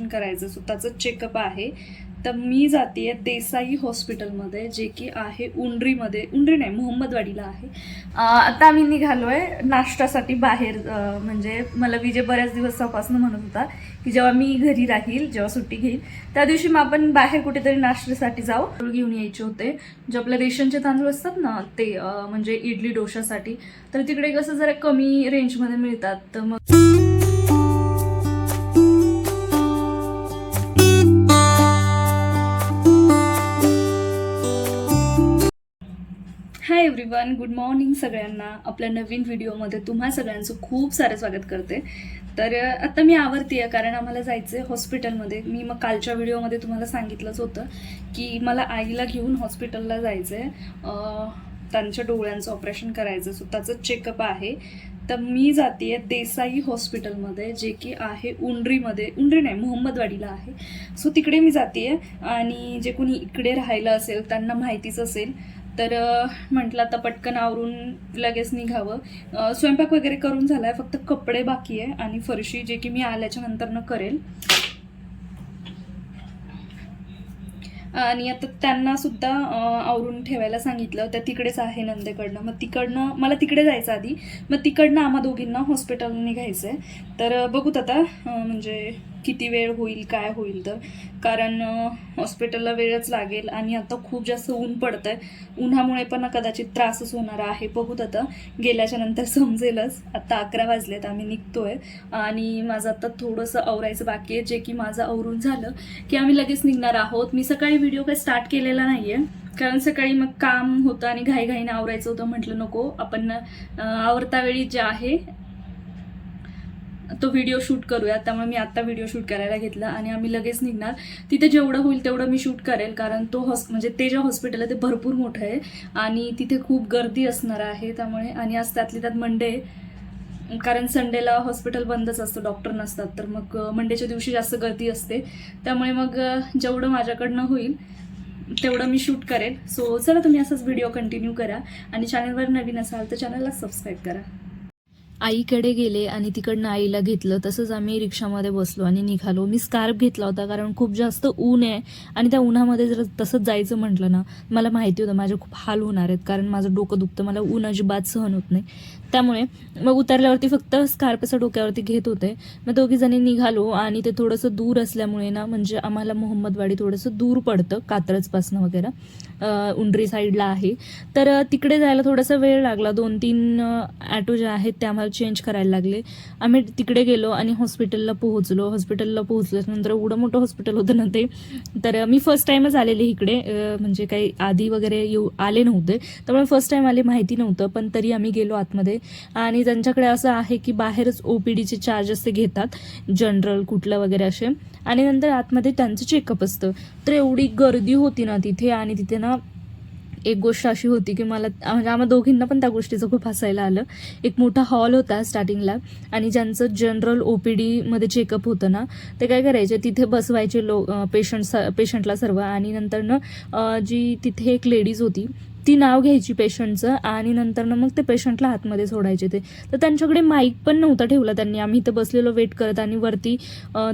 Operation करायचं स्वतःचं checkup आहे. तर मी जाते देसाई हॉस्पिटलमध्ये जे की आहे उंड्रीमध्ये. उंड्री नाही मोहम्मदवाडीला आहे. आता आम्ही निघालोय नाश्त्यासाठी बाहेर म्हणजे मला विजय बऱ्याच दिवसापासून म्हणत होता की जेव्हा मी घरी राहील जेव्हा सुट्टी घेईल त्या दिवशी मग आपण बाहेर कुठेतरी नाश्त्यासाठी जाऊ. तांदूळ घेऊन यायचे होते. जे आपले रेशनचे तांदूळ असतात ना ते म्हणजे इडली डोशासाठी. तर तिकडे कसं जरा कमी रेंजमध्ये मिळतात. तर मग हाय एव्हरीवन गुड मॉर्निंग सगळ्यांना. आपल्या नवीन व्हिडिओमध्ये तुम्हा सगळ्यांचं खूप सारं स्वागत करते. तर आता मी आवरती आहे कारण आम्हाला जायचं आहे हॉस्पिटलमध्ये. मी मग कालच्या व्हिडिओमध्ये तुम्हाला सांगितलंच होतं की मला आईला घेऊन हॉस्पिटलला जायचं आहे त्यांच्या डोळ्यांचं ऑपरेशन करायचं सो त्याचं चेकअप आहे. तर मी जाते आहे देसाई हॉस्पिटलमध्ये जे की आहे उंड्रीमध्ये. उंड्री नाही मोहम्मदवाडीला आहे. सो तिकडे मी जाते आहे आणि जे कोणी इकडे राहायला असेल त्यांना माहितीच असेल. तर म्हटलं आता पटकन आवरून लगेच निघावं. स्वयंपाक वगैरे करून झालाय फक्त कपडे बाकी आहे आणि फरशी जे की मी आल्याच्या नंतरनं करेल. आणि आता त्यांना सुद्धा आवरून ठेवायला सांगितलं त्या तिकडेच आहे नंदेकडनं. मग तिकडनं मला तिकडे जायचं आधी. मग तिकडनं आम्हा दोघींना हॉस्पिटल निघायचं आहे तर बघूत आता म्हणजे किती वेळ होईल काय होईल तर. कारण हॉस्पिटलला वेळच लागेल आणि आता खूप जास्त ऊन पडतंय. उन्हामुळे पण कदाचित त्रासच होणार आहे. बघूत आता. गेल्याच्यानंतर समजेलच. आता अकरा वाजलेत आम्ही निघतोय. आणि माझं आता थोडंसं आवरायचं बाकी आहे. जे की माझं आवरून झालं की आम्ही लगेच निघणार आहोत. मी सकाळी व्हिडिओ काही स्टार्ट केलेला नाहीये. कारण सकाळी मग काम होतं आणि घाईघाईने आवरायचं होतं. म्हटलं नको आपण आवरता वेळी जे आहे तो व्हिडिओ शूट करूया. त्यामुळे मी आत्ता व्हिडिओ शूट करायला घेतला आणि आम्ही लगेच निघणार. तिथे जेवढं होईल तेवढं मी शूट करेल कारण तो हॉस म्हणजे ते जे हॉस्पिटल आहे ते भरपूर मोठं आहे आणि तिथे खूप गर्दी असणार आहे. त्यामुळे आणि आज त्यातली त्यात मंडे कारण संडेला हॉस्पिटल बंदच असतं डॉक्टर नसतात तर मग मंडेच्या दिवशी जास्त गर्दी असते. त्यामुळे मग जेवढं माझ्याकडनं होईल तेवढं मी शूट करेल. सो चला तुम्ही असाच व्हिडिओ कंटिन्यू करा आणि चॅनलवर नवीन असाल तर चॅनलला सबस्क्राईब करा. आईकडे गेले आणि तिकडनं आईला घेतलं तसंच आम्ही रिक्षामध्ये बसलो आणि निघालो. मी स्कार्फ घेतला होता कारण खूप जास्त ऊन आहे आणि त्या उन्हामध्ये जर तसंच जायचं म्हटलं ना मला माहिती होतं माझे खूप हाल होणार आहेत कारण माझं डोकं दुखतं मला ऊन अजिबात सहन होत नाही. त्यामुळे मग उतरल्यावरती फक्त स्कार्फ असं डोक्यावरती घेत होते. मग दोघी जणी निघालो आणि ते थोडंसं दूर असल्यामुळे ना म्हणजे आम्हाला मोहम्मदवाडी थोडंसं दूर पडतं कात्रजपासनं वगैरे. उंडरी साईडला आहे. तर तिकडे जायला थोडासा वेळ लागला. दोन तीन ॲटो जे आहेत ते आम्हाला चेंज करायला लागले. आम्ही तिकडे गेलो आणि हॉस्पिटलला पोहोचलो. हॉस्पिटलला पोहोचल्यानंतर एवढं मोठं हॉस्पिटल होतं ना ते. तर मी फर्स्ट टाईमच आलेले इकडे. म्हणजे काही आधी वगैरे येऊ आले नव्हते. त्यामुळे फर्स्ट टाईम आले माहिती नव्हतं. पण तरी आम्ही गेलो आतमध्ये. आणि त्यांच्याकडे असं आहे की बाहेरच ओ पी डीचे चार्जेस ते घेतात जनरल कुठलं वगैरे असे. आणि नंतर आतमध्ये त्यांचं चेकअप असतं. तर एवढी गर्दी होती ना तिथे आणि तिथे ना एक गोष्ट अशी होती की मला म्हणजे आम्हा दोघींना पण त्या गोष्टीचं खूप हसायला आलं. एक मोठा हॉल होता स्टार्टिंगला आणि ज्यांचं जनरल ओ पी डीमध्ये चेकअप होतं ना ते काय करायचे तिथे बसवायचे लो पेशंट पेशंटला सर्व आणि नंतर ना जी तिथे एक लेडीज होती ती नाव घ्यायची पेशंटचं आणि नंतरनं मग ते पेशंटला आतमध्ये सोडायचे ते. तर त्यांच्याकडे माईक पण नव्हता ठेवला त्यांनी. आम्ही इथं बसलेलो वेट करत आणि वरती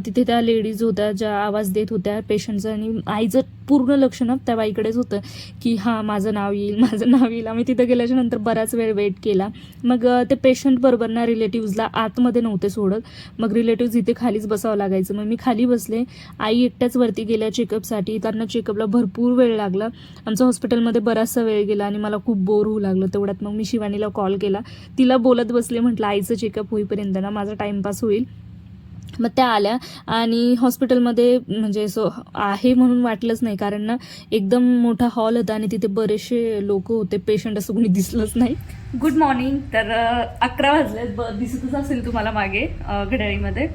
तिथे त्या लेडीज होत्या ज्या आवाज देत होत्या पेशंटचं आणि आईचं पूर्ण लक्ष ना त्या बाईकडेच होतं की हां माझं नाव येईल माझं नाव येईल. आम्ही तिथं गेल्याच्यानंतर बराच वेळ वेट केला. मग ते पेशंट बरोबर ना रिलेटिव्हजला आतमध्ये नव्हते सोडत. मग रिलेटिव्ज इथे खालीच बसावं लागायचं. मग मी खाली बसले. आई एकट्याच वरती गेल्या चेकअपसाठी त्यांना चेकअपला भरपूर वेळ लागला. आमचं हॉस्पिटलमध्ये बराचसा वेळ गेला आणि मला खूप बोर होऊ लागलं तेवढ्यात मग मी शिवानीला कॉल केला. तिला बोलत बसले म्हटलं आईचं चेकअप होईपर्यंत ना माझा टाईमपास होईल. मग त्या आल्या आणि हॉस्पिटलमध्ये म्हणजे सो आहे म्हणून वाटलंच नाही. कारण ना एकदम मोठा हॉल होता आणि तिथे बरेचसे लोक होते. पेशंट असं कोणी दिसलंच नाही. गुड मॉर्निंग तर अकरा वाजलेत. ब दिसतच असेल तुम्हाला मागे घड्याळीमध्ये.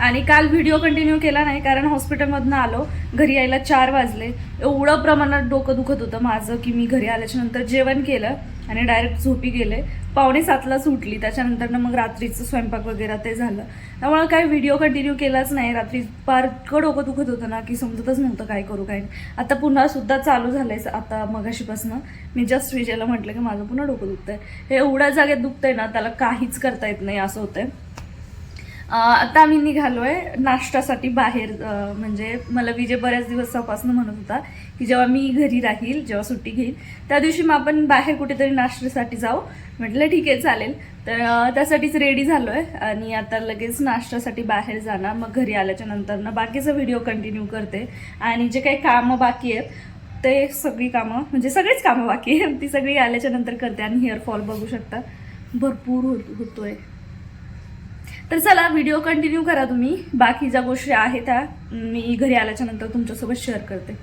आणि काल व्हिडिओ कंटिन्यू केला नाही कारण हॉस्पिटलमधनं आलो. घरी यायला चार वाजले. एवढं प्रमाणात डोकं दुखत होतं माझं की मी घरी आल्याच्यानंतर जेवण केलं. आणि डायरेक्ट झोपी गेले. पावणे सातला सुटली. त्याच्यानंतर मग रात्रीचं स्वयंपाक वगैरे ते झालं. त्यामुळे काही व्हिडिओ कंटिन्यू केलाच नाही. रात्री फार डोकं दुखत होतं ना की समजतच नव्हतं काय करू काय आता पुन्हा सुद्धा चालू झालंय आता मगाशीपासनं. मी जस्ट विजयला म्हटलं की माझं पुन्हा डोकं दुखतंय. हे एवढ्या जागेत दुखतंय ना त्याला काहीच करता येत नाही असं होतंय. आता आम्ही निघालोय नाश्त्यासाठी बाहेर म्हणजे मला विजय बऱ्याच दिवसापासून म्हणत होता की जेव्हा मी घरी राहील जेव्हा सुट्टी घेईल त्या दिवशी मग आपण बाहेर कुठेतरी नाश्त्यासाठी जाऊ. म्हटलं ठीक आहे चालेल. तर त्यासाठीच रेडी झालोय आणि आता लगेच नाश्त्यासाठी बाहेर जाणार. मग घरी आल्याच्यानंतर ना बाकीचा व्हिडिओ कंटिन्यू करते. आणि जे काही कामं बाकी आहेत ते सगळी कामं म्हणजे सगळीच कामं बाकी आहेत ती सगळी आल्याच्यानंतर करते आणि हेअरफॉल बघू शकता. भरपूर होत होतोय. तर चला व्हिडिओ कंटिन्यू करा तुम्ही. बाकी ज्या गोष्टी आहेत त्या मी घरी आल्याच्यानंतर तुमच्यासोबत शेअर करते.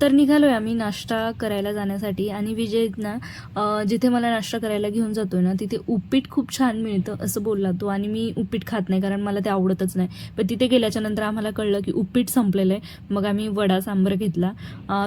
तर निघालोय आम्ही नाश्ता करायला जाण्यासाठी. आणि विजय ना जिथे मला नाश्ता करायला घेऊन जातोय ना तिथे उपीट खूप छान मिळतं असं बोलला तो. आणि मी उपीट खात नाही कारण मला ते आवडतच नाही. पण तिथे गेल्याच्यानंतर आम्हाला कळलं की उपीट संपलेलं आहे मग आम्ही वडा सांबर घेतला.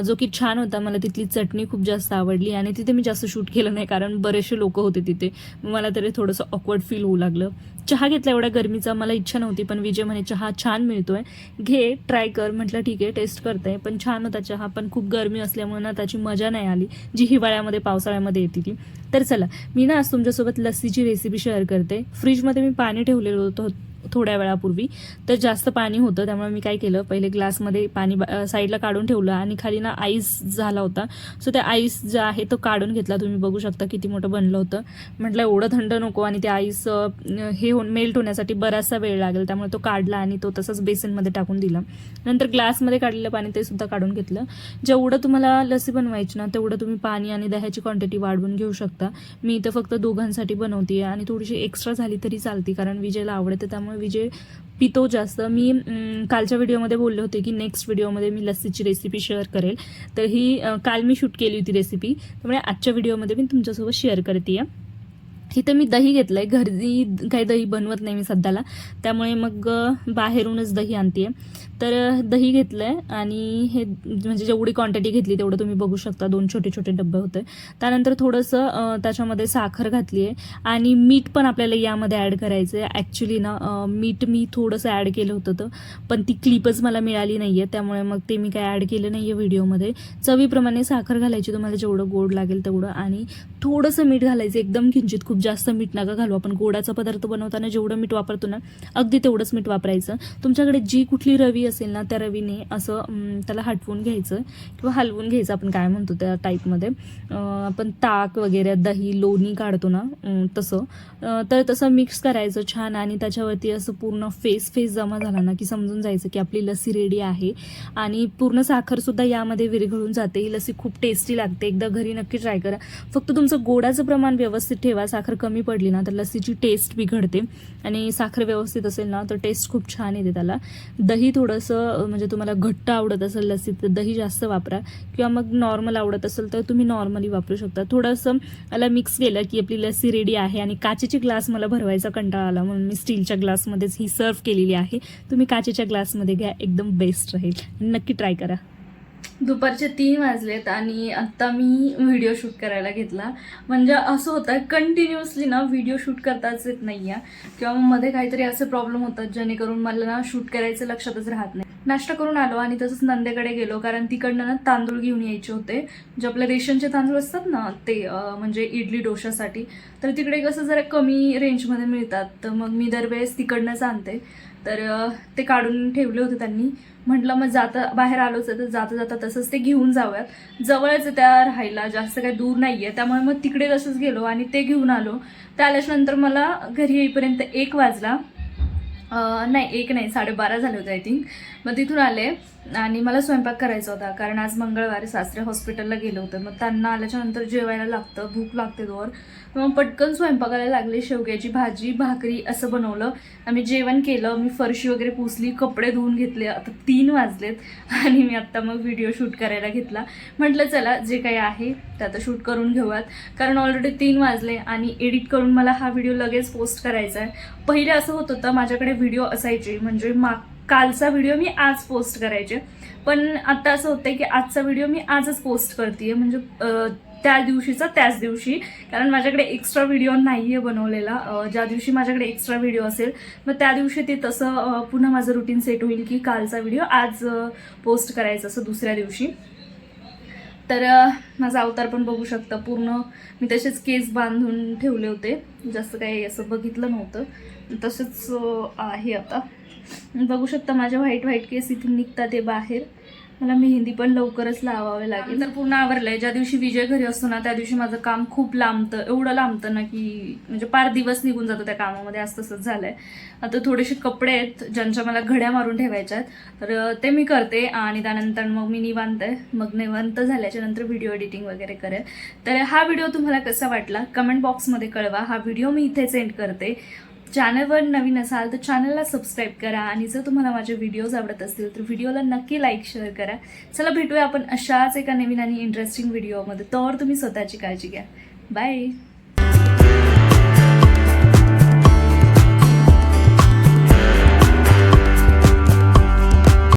जो की छान होता. मला तिथली चटणी खूप जास्त आवडली. आणि तिथे मी जास्त शूट केलं नाही कारण बरेचसे लोक होते तिथे. मला तरी थोडंसं ऑकवर्ड फील होऊ लागलं. चहा घेतला एवढ्या गरमीचा. मला इच्छा नव्हती पण विजय म्हणे चहा छान मिळतोय. घे ट्राय कर. म्हटलं ठीक आहे टेस्ट करते. पण छान होता चहा. पण खूप गरमी असल्यामुळे ना त्याची मजा नाही आली. जी हिवाळ्यामध्ये पावसाळ्यामध्ये येते ती. तर चला मी ना आज तुमच्यासोबत लस्सीची रेसिपी शेअर करते. फ्रीजमध्ये मी पाणी ठेवलेलं होतं. थोड्या वेळापूर्वी तर जास्त पाणी होतं. त्यामुळे मी काय केलं पहिले ग्लासमध्ये पाणी बा- साईडला काढून ठेवलं आणि खाली ना आईस झाला होता. सो त्या आईस जो आहे तो काढून घेतला. तुम्ही बघू शकता किती मोठं बनलं होतं. म्हटलं एवढं थंड नको आणि ते आईस हे होऊन मेल्ट होण्यासाठी बराचसा वेळ लागेल. त्यामुळे तो काढला आणि तो तसंच बेसिनमध्ये टाकून दिला. नंतर ग्लासमध्ये काढलेलं पाणी ते सुद्धा काढून घेतलं. जेवढं तुम्हाला लसी बनवायची ना तेवढं तुम्ही पाणी आणि दह्याची क्वांटिटी वाढवून घेऊ शकता. मी इथं फक्त दोघांसाठी बनवते आणि थोडीशी एक्स्ट्रा झाली तरी चालते कारण विजयला आवडते. त्यामुळे विजय पितो जास्त. मी कालच्या व्हिडिओमध्ये बोलले होते की नेक्स्ट व्हिडिओमध्ये मी लस्सीची रेसिपी शेअर करेल. तर ही काल मी शूट केली होती रेसिपी त्यामुळे आजच्या व्हिडिओमध्ये मी तुमच्यासोबत शेअर करते इथं मी दही घेतलं आहे घरी काही दही बनवत नाही मी सध्याला. त्यामुळे मग बाहेरूनच दही आणते आहे तर दही घेतलं आहे आणि हे म्हणजे जेवढी क्वांटिटी घेतली तेवढं तुम्ही बघू शकता. दोन छोटे छोटे डब्बे होते. त्यानंतर थोडंसं त्याच्यामध्ये साखर घातली आहे आणि मीठ पण आपल्याला यामध्ये ॲड करायचं आहे ॲक्च्युली ना मीठ मी थोडंसं ॲड केलं होतं तर. पण ती क्लिपच मला मिळाली नाही आहे त्यामुळे मग ते मी काय ॲड केलं नाही आहे व्हिडिओमध्ये चवीप्रमाणे साखर घालायची तुम्हाला जेवढं गोड लागेल तेवढं. आणि थोडंसं मीठ घालायचं. एकदम किंचित खूप जास्त मीठ नका घालू. आपण गोडाचा पदार्थ बनवताना जेवढं मीठ वापरतो ना अगदी तेवढंच मीठ वापरायचं. तुमच्याकडे जी कुठली रवी असेल ना त्या रवीने असं त्याला हटवून घ्यायचं किंवा हलवून घ्यायचं आपण काय म्हणतो त्या टाईपमध्ये. आपण ताक वगैरे दही लोणी काढतो ना तसं. तर तसं मिक्स करायचं छान आणि त्याच्यावरती असं पूर्ण फेस फेस जमा झाला ना की समजून जायचं की आपली लस्सी रेडी आहे. आणि पूर्ण साखरसुद्धा यामध्ये विरघळून जाते. ही लस्सी खूप टेस्टी लागते. एकदा घरी नक्की ट्राय करा. फक्त तुमचं गोडाचं प्रमाण व्यवस्थित ठेवा. साखर कमी पडली ना तर लस्सीची टेस्ट बिघडते. आणि साखर व्यवस्थित असेल ना तर टेस्ट खूप छान येते त्याला. दही थोडंसं म्हणजे तुम्हाला घट्ट आवडत असेल लस्सी तर दही जास्त वापरा. किंवा मग नॉर्मल आवडत असेल तर तुम्ही नॉर्मली वापरू शकता. थोडंसं मला मिक्स केलं की आपली लस्सी रेडी आहे आणि काचेची ग्लास मला भरवायचा कंटाळा आला. म्हणून मी स्टीलच्या ग्लासमध्येच ही सर्व केलेली आहे. तुम्ही काचेच्या ग्लासमध्ये घ्या एकदम बेस्ट राहील. नक्की ट्राय करा. दुपारचे तीन वाजलेत आणि आत्ता मी व्हिडिओ शूट करायला घेतला. म्हणजे असं होतं कंटिन्युअसली ना व्हिडिओ शूट करताच येत नाही आहे किंवा मग मध्ये काहीतरी असे प्रॉब्लेम होतात जेणेकरून मला ना शूट करायचं लक्षातच राहत नाही. नाश्ता करून आलो आणि तसंच नंदेकडे गेलो कारण तिकडनं ना तांदूळ घेऊन यायचे होते. जे आपले रेशनचे तांदूळ असतात ना ते म्हणजे इडली डोशासाठी. तर तिकडे कसं जरा कमी रेंजमध्ये मिळतात. तर मग मी दरवेळेस तिकडनंच आणते. तर ते काढून ठेवले होते त्यांनी. म्हटलं मग जाता बाहेर आलोच तर जाता जाता तसंच ते घेऊन जाऊयात. जवळच त्या राहायला जास्त काही दूर नाही आहे त्यामुळे मग तिकडे तसंच गेलो आणि ते घेऊन आलो. त्या आल्याच्यानंतर मला घरी येईपर्यंत एक वाजला. नाही एक नाही साडेबारा झाले होते आय थिंक. मग तिथून आले. आणि मला स्वयंपाक करायचा होता कारण आज मंगळवारी सासरे हॉस्पिटलला गेलं होतं. मग त्यांना आल्याच्यानंतर जेवायला लागतं भूक लागते दोर मग पटकन स्वयंपाकाला लागले शेवग्याची भाजी भाकरी असं बनवलं. आम्ही जेवण केलं मी फरशी वगैरे पुसली कपडे धुवून घेतले. आता तीन वाजलेत आणि मी आत्ता मग व्हिडिओ शूट करायला घेतला. म्हटलं चला जे काही आहे ते आता शूट करून घेऊयात. कारण ऑलरेडी तीन वाजले आणि एडिट करून मला हा व्हिडिओ लगेच पोस्ट करायचा आहे. पहिले असं होत होतं माझ्याकडे व्हिडिओ असायचे. म्हणजे माग कालचा व्हिडिओ मी आज पोस्ट करायचे. पण आता असं होतंय की आजचा व्हिडिओ मी आजच पोस्ट करते म्हणजे त्या दिवशीचा त्याच दिवशी. कारण माझ्याकडे एक्स्ट्रा व्हिडिओ नाही आहे बनवलेला ज्या दिवशी माझ्याकडे एक्स्ट्रा व्हिडिओ असेल मग त्या दिवशी ते तसं पुन्हा माझं रुटीन सेट होईल की कालचा व्हिडिओ आज पोस्ट करायचा असं दुसऱ्या दिवशी. तर माझा अवतार पण बघू शकता. पूर्ण मी तसेच केस बांधून ठेवले होते. जास्त काही असं बघितलं नव्हतं. तसंच आहे आता. बघू शकता माझ्या व्हाईट व्हाईट केस इथून निघतात ते बाहेर. मला मेहंदी पण लवकरच लावावी लागेल. तर पूर्ण आवरलंय. ज्या दिवशी विजय घरी असतो ना त्या दिवशी माझं काम खूप लांबतं. एवढं लांबतं ना की म्हणजे पार दिवस निघून जातो त्या कामामध्ये. आज तसंच झालंय. आता थोडेसे कपडे आहेत ज्यांच्या मला घड्या मारून ठेवायच्या आहेत. तर ते मी करते आणि त्यानंतर मग मी निवांत आहे. मग निवांत झाल्याच्यानंतर व्हिडिओ एडिटिंग वगैरे करेल. तर हा व्हिडिओ तुम्हाला कसा वाटला? कमेंट बॉक्समध्ये कळवा. हा व्हिडिओ मी इथे सेंड करते. चॅनलवर नवीन असाल तर चॅनलला सबस्क्राईब करा आणि जर तुम्हाला माझे व्हिडिओज आवडत असतील तर व्हिडिओला नक्की लाईक शेअर करा. चला भेटूया आपण अशाच एका नवीन आणि इंटरेस्टिंग व्हिडिओमध्ये तर तुम्ही स्वतःची काळजी घ्या. बाय